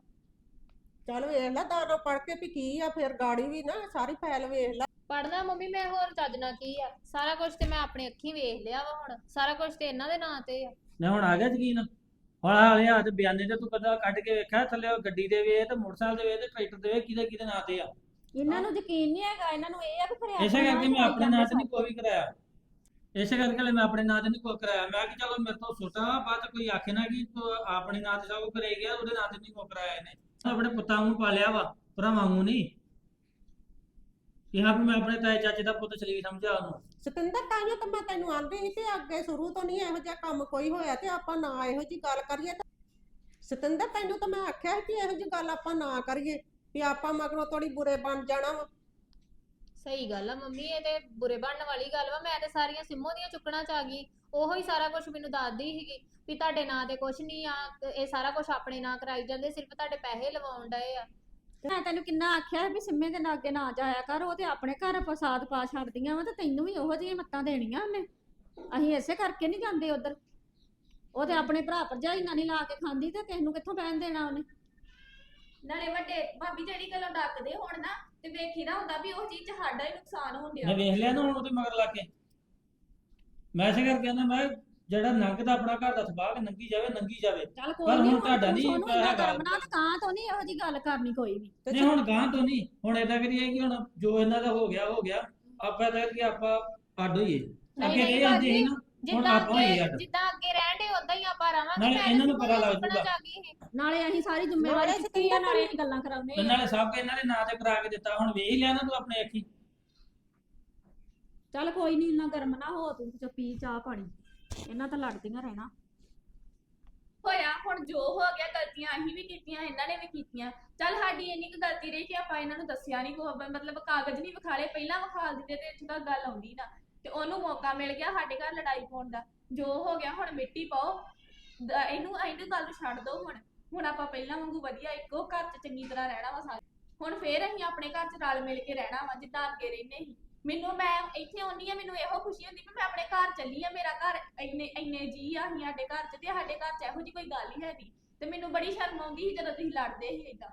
ਚੱਲ ਵੇਖ ਲੈ ਦਾਰੋ ਪੜ ਕੇ ਵੀ ਕੀ ਆ ਫਿਰ ਗਾੜੀ ਵੀ ਨਾ ਸਾਰੀ ਫਾਈਲ ਵੇਖ ਲੈ। ਪੜਨਾ ਮੰਮੀ ਮੈਂ ਹੋਰ ਚੱਜ ਨਾਲ ਕੀ ਆ? ਸਾਰਾ ਕੁਝ ਤੇ ਮੈਂ ਆਪਣੀ ਅੱਖੀਂ ਵੇਖ ਲਿਆ ਵਾ ਹੁਣ। ਸਾਰਾ ਕੁਝ ਤੇ ਇਹਨਾਂ ਦੇ ਨਾਂ ਤੇ ਆ। ਮੈਂ ਹੁਣ ਆ ਗਿਆ ਯਕੀਨ? ਹੁਣ ਹਾਲੇ ਹੱਥ ਬਿਆਨੇ ਤੇ ਤੂੰ ਕਦਾ ਕੱਢ ਕੇ ਵੇਖਿਆ? ਥੱਲੇ ਉਹ ਗੱਡੀ ਦੇ ਵੇ ਤੇ ਮੋਟਰਸਾਈਕਲ ਦੇ ਵੇ ਤੇ ਟਰੈਕਟਰ ਦੇ ਵੇ ਕਿਹਦੇ ਕਿਹਦੇ ਨਾਂ ਤੇ ਆ? ਇਹਨਾਂ ਨੂੰ ਯਕੀਨ ਨਹੀਂ ਹੈਗਾ ਇਹਨਾਂ ਨੂੰ ਇਹ ਆ ਕਿ ਫਿਰ ਇਸੇ ਕਰਕੇ ਮੈਂ ਆਪਣੇ ਨਾਂ ਤੇ ਨਹੀਂ ਕੋਈ ਵੀ ਕਰਾਇਆ। ਇਸੇ ਕਰਕੇ ਹਲੇ ਮੈਂ ਆਪਣੇ ਨਾਂ ਤੇ ਨਹੀਂ ਕੋਈ ਕਰਾਇਆ। ਮੈਂ ਕਿ ਚਲੋ ਮੇਰੇ ਤੋਂ ਛੋਟਾ ਬਾਅਦ ਕੋਈ ਆਖੇ ਨਾ ਕਿ ਤੂੰ ਆਪਣੇ ਨਾਂ ਤੇ ਸਭ ਕੁਝ ਕਰੇ ਗਿਆ ਉਹਦੇ ਨਾਂ ਤੇ ਨਹੀਂ ਕੋਈ ਕਰਾਇਆ ਇਹਨੇ। ਆਪਣੇ ਪੁੱਤਾਂ ਨੂੰ ਪਾਲਿਆ ਵਾ ਭਰਾਵਾਂ ਨੂੰ ਨਹੀਂ। ਕਿਹਾ ਵੀ ਮੈਂ ਆਪਣੇ ਤਾਏ ਚਾਚੇ ਦਾ ਪੁੱਤ ਚਲੀ ਸਮਝਿਆ ਉਹਨੂੰ। ਸਤਿੰਦਰ ਤਾਈਓ ਤਾਂ ਮੈਂ ਤੈਨੂੰ ਆਂਦੀ ਸੀ ਤੇ ਅੱਗੇ ਸ਼ੁਰੂ ਤੋਂ ਨਹੀਂ ਇਹੋ ਜਿਹਾ ਕੰਮ ਕੋਈ ਹੋਇਆ ਤੇ ਆਪਾਂ ਨਾ ਇਹੋ ਜੀ ਗੱਲ ਕਰੀਏ ਤੇ। ਸਤਿੰਦਰ, ਤੈਨੂੰ ਤਾਂ ਮੈਂ ਆਖਿਆ ਸੀ ਕਿ ਇਹੋ ਜੀ ਗੱਲ ਆਪਾਂ ਨਾ ਕਰੀਏ ਵੀ ਆਪਾਂ ਮਗਰੋਂ ਥੋੜੀ ਬੁਰੇ ਬਣ ਜਾਣਾ ਵਾ। ਸਹੀ ਗੱਲ ਆ ਮੰਮੀ, ਇਹ ਤੇ ਬੁਰੇ ਬਣਨ ਵਾਲੀ ਗੱਲ ਵਾ। ਮੈਂ ਤੇ ਸਾਰੀਆਂ ਸਿੰਮੋ ਦੀਆਂ ਚੁੱਕਣਾ ਚ ਆ ਗਈ। ਉਹੋ ਹੀ ਸਾਰਾ ਕੁਝ ਮੈਨੂੰ ਦੱਸਦੀ ਸੀਗੀ ਵੀ ਤੁਹਾਡੇ ਨਾਂ ਤੇ ਕੁਝ ਨਹੀਂ ਆ ਇਹ ਸਾਰਾ ਕੁਝ ਆਪਣੇ ਨਾਂ ਕਰਾਈ ਜਾਂਦੇ, ਸਿਰਫ ਤੁਹਾਡੇ ਪੈਸੇ ਲਵਾਉਣ ਡਏ ਆ। ਮੈਂ ਤੈਨੂੰ ਕਿੰਨਾ ਆਖਿਆ ਵੀ ਸਿੰਮੇ ਦੇ ਨਾਲ ਅੱਗੇ ਨਾ ਜਾਇਆ ਕਰ ਉਹ ਤੇ ਆਪਣੇ ਘਰ ਫਸਾਦ ਪਾ ਛੱਡਦੀਆਂ ਵਾ ਤੇ ਤੈਨੂੰ ਵੀ ਉਹੋ ਜਿਹੀਆਂ ਮੱਤਾਂ ਦੇਣੀਆਂ ਉਹਨੇ। ਅਸੀਂ ਇਸੇ ਕਰਕੇ ਨਹੀਂ ਜਾਂਦੇ ਉਧਰ। ਉਹ ਤੇ ਆਪਣੇ ਭਰਾ ਭਰਜਾਈ ਨਾਲ ਨਹੀਂ ਲਾ ਕੇ ਖਾਂਦੀ ਤੇ ਕਿਸ ਨੂੰ ਕਿੱਥੋਂ ਬਹਿਣ ਦੇਣਾ ਉਹਨੇ। ਨਾਲੇ ਵੱਡੇ ਭਾਬੀ ਜਿਹੜੀ ਗੱਲੋਂ ਡੱਕਦੇ ਹੁਣ ਨਾ ਤੇ ਵੇਖੀ ਨਾ ਹੁੰਦਾ ਵੀ ਉਹ ਚੀਜ਼ 'ਚ ਸਾਡਾ ਹੀ ਨੁਕਸਾਨ ਹੋਣ ਡਿਆ। ਮੈਂ ਵੇਖ ਲਿਆ ਨਾ ਹੁਣ ਉਹਦੇ ਮਗਰ ਲਾ ਕੇ। ਮੈਂ ਇਸੇ ਕਰਕੇ ਕਹਿੰਦਾ ਮੈਂ ਜਿਹੜਾ ਨੰਗਦਾ ਆਪਣਾ ਘਰ ਦਾ ਸਬਾਗ ਨੰਗੀ ਜਾਵੇ ਨੰਗੀ ਜਾਵੇ। ਚੱਲ ਪਰ ਨਹੀਂ ਹੁਣ ਤੁਹਾਡਾ ਨਹੀਂ ਸੋਨੂੰ ਇੰਨਾ ਹੈਗਾ। ਕਰਮਨਾ ਤੇ ਕਾਂ ਤੋਂ ਨਹੀਂ ਇਹੋ ਜੀ ਗੱਲ ਕਰਨੀ ਕੋਈ ਵੀ। ਤੇ ਨਹੀਂ ਹੁਣ ਗਾਂ ਤੋਂ ਨਹੀਂ ਹੁਣ ਏਦਾਂ ਕਰੀਏ ਕਿ ਹੁਣ ਜੋ ਇਹਨਾਂ ਦਾ ਹੋ ਗਿਆ ਹੋ ਗਿਆ। ਆਪਾਂ ਤਾਂ ਕਿ ਆਪਾਂ ਅੱਡ ਹੋਈਏ। ਨਹੀਂ, ਅੱਗੇ ਨਹੀਂ ਆਂਦੇ ਸੀ ਨਾ ਜਿੱਦਾਂ ਆਪਾਂ ਹੋਈਏ ਅੱਗੇ ਅੱਡ। ਜਿੱਦਾਂ ਅੱਗੇ ਰਹਿੰਦੇ ਉਦਾਂ ਹੀ ਆਪਾਂ ਰਵਾਂਗੇ ਨਾਲੇ ਇਹਨਾਂ ਨੂੰ ਤੇ ਪਤਾ ਲੱਗ ਜੂਗਾ। ਨਾਲੇ ਅਸੀਂ ਸਾਰੀ ਜ਼ਿੰਮੇਵਾਰੀ ਨਾਲੇ ਚੁੱਕੀ ਆ ਸਤਿੰਦਰ ਨਾਲੇ ਅਸੀਂ ਗੱਲਾਂ ਕਰਾਉਂਦੇ ਆ। ਨਾਲੇ ਸਭ ਕੁਝ ਇਹਨਾਂ ਦੇ ਨਾਂ ਤੇ ਕਰਾ ਕੇ ਦਿੱਤਾ ਹੁਣ ਵੇਖ ਹੀ ਲਿਆ ਨਾ ਤੂੰ ਆਪਣੇ ਅੱਖੀ। ਚੱਲ ਕੋਈ ਨਹੀਂ ਇੰਨਾ ਗਰਮ ਨਾ ਹੋ ਤੂੰ ਪੀ ਚਾਹ ਪਾਣੀ। ਇਹਨਾਂ ਤਾਂ ਲੜਦੀਆਂ ਰਹਿਣਾ। ਹੋਇਆ, ਹੁਣ ਜੋ ਹੋ ਗਿਆ ਗਲਤੀਆਂ, ਅਸੀਂ ਵੀ ਕੀਤੀਆਂ, ਇਹਨਾਂ ਨੇ ਵੀ ਕੀਤੀਆਂ। ਚੱਲ ਸਾਡੀ ਇੰਨੀ ਕੁ ਗਲਤੀ ਰਹੀ ਕਿ ਆਪਾਂ ਇਹਨਾਂ ਨੂੰ ਦੱਸਿਆ ਨਹੀਂ ਕੋ ਮਤਲਬ ਕਾਗਜ਼ ਨਹੀਂ ਵਿਖਾਲੇ, ਪਹਿਲਾਂ ਵਿਖਾਲ ਦਿੰਦੇ ਤੇ ਇੱਥੇ ਤੱਕ ਗੱਲ ਆਉਂਦੀ ਨਾ। ਤੇ ਉਹਨੂੰ ਮੌਕਾ ਮਿਲ ਗਿਆ ਸਾਡੇ ਘਰ ਲੜਾਈ ਪਾਉਣ ਦਾ। ਜੋ ਹੋ ਗਿਆ, ਹੁਣ ਮਿੱਟੀ ਪਾਓ। ਦ- ਇਹਨੂੰ ਇਹਨੂੰ ਗੱਲ ਨੂੰ ਛੱਡ ਦਿਓ ਹੁਣ। ਹੁਣ ਆਪਾਂ ਪਹਿਲਾਂ ਵਾਂਗੂ ਵਧੀਆ, ਇੱਕੋ ਘਰ 'ਚ ਚੰਗੀ ਤਰ੍ਹਾਂ ਰਹਿਣਾ ਵਾ ਸਾਰੇ। ਹੁਣ ਫੇਰ ਅਸੀਂ ਆਪਣੇ ਘਰ 'ਚ ਰਲ ਮਿਲ ਕੇ ਰਹਿਣਾ ਵਾ, ਜਿੱਦਾਂ ਅੱਗੇ ਰਹਿੰਦੇ ਸੀ। ਮੈਨੂੰ ਮੈਂ ਇੱਥੇ ਆਉਣੀ ਆ ਮੈਨੂੰ ਇਹੋ ਖੁਸ਼ੀ ਹੁੰਦੀ ਵੀ ਮੈਂ ਆਪਣੇ ਘਰ ਚੱਲੀ ਆ ਮੇਰਾ ਘਰ ਇੰਨੇ ਇੰਨੇ ਜੀ ਆ ਅਸੀਂ ਸਾਡੇ ਘਰ 'ਚ ਤੇ ਸਾਡੇ ਘਰ 'ਚ ਇਹੋ ਜੀ ਕੋਈ ਗੱਲ ਹੀ ਹੈ ਨਹੀਂ। ਤੇ ਮੈਨੂੰ ਬੜੀ ਸ਼ਰਮ ਆਉਂਦੀ ਸੀ ਜਦੋਂ ਤੁਸੀਂ ਲੜਦੇ ਸੀ ਏਦਾਂ।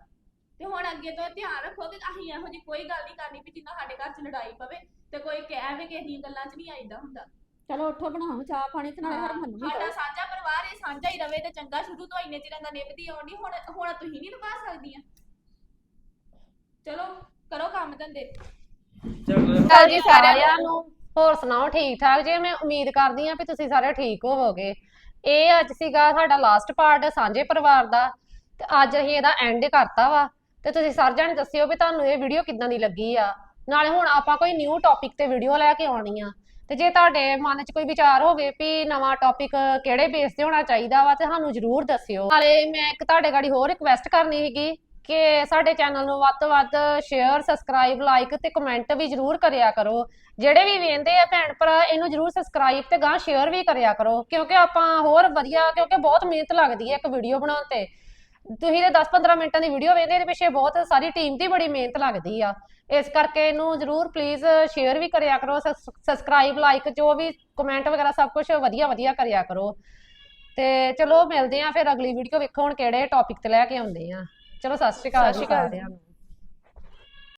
ਤੇ ਹੁਣ ਅੱਗੇ ਤੋਂ ਧਿਆਨ ਰੱਖੋ ਕਿ ਅਸੀਂ ਇਹੋ ਜੀ ਕੋਈ ਗੱਲ ਨਹੀਂ ਕਰਨੀ ਵੀ ਜਿੰਨਾ ਸਾਡੇ ਘਰ 'ਚ ਲੜਾਈ ਪਵੇ ਤੇ ਕੋਈ ਕਹਿ ਵੀ ਕਿਸੇ ਦੀਆਂ ਗੱਲਾਂ 'ਚ ਨਹੀਂ ਆਈਦਾ ਹੁੰਦਾ। ਚਲੋ ਉੱਠੋ ਬਣਾਓ ਚਾਹ ਪਾਣੀ ਤੇ ਨਾਲੇ ਹਰਮਨ ਨੂੰ ਵੀ ਸਾਡਾ ਸਾਂਝਾ ਪਰਿਵਾਰ ਇਹ ਸਾਂਝਾ ਹੀ ਰਵੇ ਤੇ ਚੰਗਾ ਸ਼ੁਰੂ ਤੋਂ ਇੰਨੇ ਚਿਰਾਂ ਦਾ ਨਿਭਦੀ ਆਉਂਦੀ ਹੁਣ ਹੁਣ ਤੁਸੀਂ ਨਹੀਂ ਨਿਭਾ ਸਕਦੀਆਂ। ਚਲੋ ਕਰੋ ਕੰਮ ਧੰਦੇ। ਚੱਲ ਚੱਲ ਜੀ ਸਾਰਿਆਂ ਨੂੰ। ਹੋਰ ਸੁਣਾਓ ਠੀਕ ਠਾਕ ਜੇ ਮੈਂ ਉਮੀਦ ਕਰਦੀ ਹਾਂ ਵੀ ਤੁਸੀਂ ਸਾਰੇ ਠੀਕ ਹੋਵੋਗੇ। ਇਹ ਅੱਜ ਸੀਗਾ ਸਾਡਾ ਲਾਸਟ ਪਾਰਟ ਸਾਂਝੇ ਪਰਿਵਾਰ ਦਾ। ਤੇ ਅੱਜ ਅਸੀਂ ਇਹਦਾ ਐਂਡ ਕਰਤਾ ਵਾ। ਤੇ ਤੁਸੀਂ ਸਾਰੇ ਜਾਣੇ ਦੱਸਿਓ ਵੀ ਤੁਹਾਨੂੰ ਇਹ ਵੀਡੀਓ ਕਿੱਦਾਂ ਦੀ ਲੱਗੀ ਆ। ਨਾਲੇ ਹੁਣ ਆਪਾਂ ਕੋਈ ਨਿਊ ਟੌਪਿਕ ਤੇ ਵੀਡੀਓ ਲੈ ਕੇ ਆਉਣੀ ਆ। ਤੇ ਜੇ ਤੁਹਾਡੇ ਮਨ 'ਚ ਕੋਈ ਵਿਚਾਰ ਹੋਵੇ ਵੀ ਨਵਾਂ ਟੌਪਿਕ ਕਿਹੜੇ ਬੇਸ ਤੇ ਹੋਣਾ ਚਾਹੀਦਾ ਵਾ, ਤੇ ਸਾਨੂੰ ਜਰੂਰ ਦੱਸਿਓ। ਨਾਲੇ ਮੈਂ ਇੱਕ ਤੁਹਾਡੇ ਗਾੜੀ ਹੋਰ ਰਿਕਵੈਸਟ ਕਰਨੀ ਸੀਗੀ। ਕਿ ਸਾਡੇ ਚੈਨਲ ਨੂੰ ਵੱਧ ਤੋਂ ਵੱਧ ਸ਼ੇਅਰ ਸਬਸਕ੍ਰਾਈਬ ਲਾਈਕ ਤੇ ਕਮੈਂਟ ਵੀ ਜਰੂਰ ਕਰਿਆ ਕਰੋ। ਜਿਹੜੇ ਵੀ ਵੇਖਦੇ ਆ ਭੈਣ ਭਰਾ, ਇਹਨੂੰ ਜਰੂਰ ਸਬਸਕ੍ਰਾਈਬ ਤੇ ਗਾਂ ਸ਼ੇਅਰ ਵੀ ਕਰਿਆ ਕਰੋ, ਕਿਉਂਕਿ ਆਪਾਂ ਹੋਰ ਵਧੀਆ, ਕਿਉਂਕਿ ਬਹੁਤ ਮਿਹਨਤ ਲੱਗਦੀ ਹੈ ਇੱਕ ਵੀਡੀਓ ਬਣਾਉਣ ਤੇ। ਤੁਸੀਂ ਤੇ 10-15 ਮਿੰਟਾਂ ਦੀ ਵੀਡੀਓ ਵੇਖਦੇ ਇਹਦੇ ਪਿੱਛੇ ਬਹੁਤ ਸਾਰੀ ਟੀਮ ਦੀ ਬੜੀ ਮਿਹਨਤ ਲੱਗਦੀ ਆ। ਇਸ ਕਰਕੇ ਇਹਨੂੰ ਜਰੂਰ ਪਲੀਜ਼ ਸ਼ੇਅਰ ਵੀ ਕਰਿਆ ਕਰੋ ਸਬਸਕ੍ਰਾਈਬ ਲਾਈਕ ਜੋ ਵੀ ਕਮੈਂਟ ਵਗੈਰਾ ਸਭ ਕੁਝ ਵਧੀਆ ਵਧੀਆ ਕਰਿਆ ਕਰੋ। ਤੇ ਚਲੋ ਮਿਲਦੇ ਆ ਫਿਰ ਅਗਲੀ ਵੀਡੀਓ ਵੇਖੋ ਹੁਣ ਕਿਹੜੇ ਟੌਪਿਕ ਤੇ ਲੈ ਕੇ ਆਉਂਦੇ ਆ। ਚਲੋ ਸਤਿ ਸ਼੍ਰੀ ਅਕਾਲ ਜੀ ਸਾਰਿਆਂ ਨੂੰ।